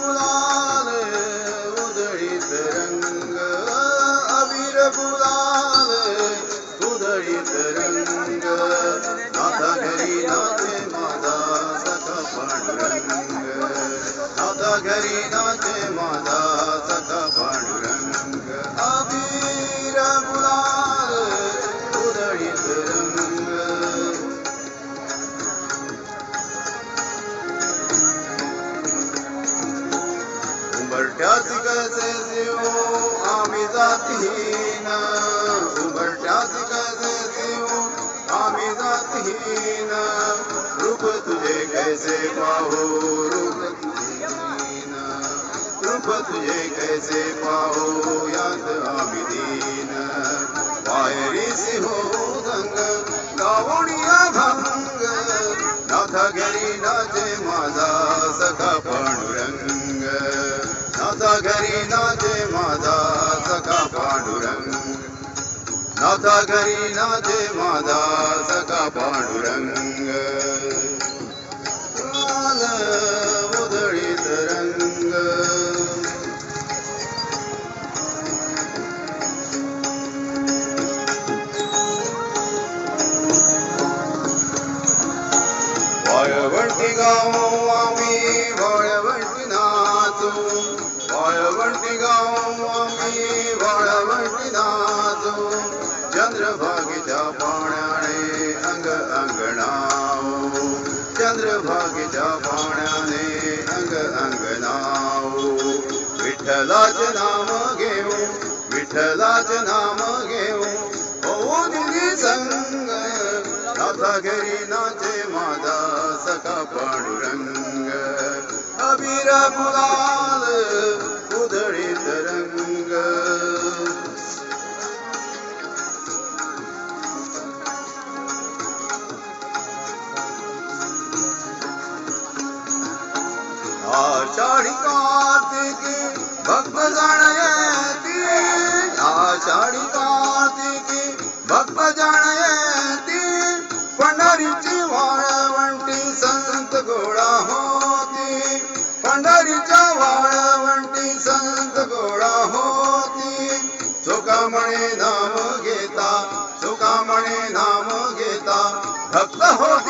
गुलाल उड़ी त रंग वीर पुराल उड़ी रंग दादा घरी नाथ मादा सखा रंग दादा घरी नाथ मादा उंबरट्याच कसे जीव आम्ही जातीहीन उंबरट्याच कसे जीव आम्ही जातीहीन रूप तुझे कैसे पाहू रूप रूप तुझे कैसे पाहू यात आम्ही दीन पायरी हो दंग गावणीया भंग नाथा घरी नाचे माझा नाथा घरी नाचे माझा सखा पांडुरंग. नाथा घरी नाचे माझा सखा पांडुरंग. लाल उधळीत रंग. वाळवंटी गाव आम्ही वाळवंटी नाचू वाळवंटी गाव आम्ही वाळवंटी नाचू. चंद्रभागीच्या पाण्याने अंग अंगणाऊ चंद्रभागीच्या पाण्याने अंग अंगणाऊ विठ्ठलाचे नाम घेऊ विठ्ठलाचे नाम घेऊ. हो दिली संग नाथा घरी नाचे माझा सखा पांडुरंग. अबीर गुलाल आषाढी कार्तिकी भक्त जण येती आषाढी कार्तिकी भक्त जण येती पंढरीची वाळवंटी संत गोळा होती. पंढरीच्या वाळवंटी संत गोळा होती. सुकामणे नाम घेता सुकामणे नाम घेता. भक्त होती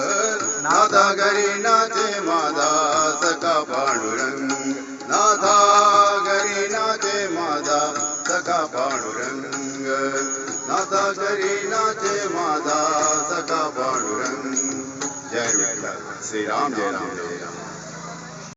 नाथा नाचे माझा सखा पांडुरंग. जय विठ्ठल. श्रीराम जय राम. जय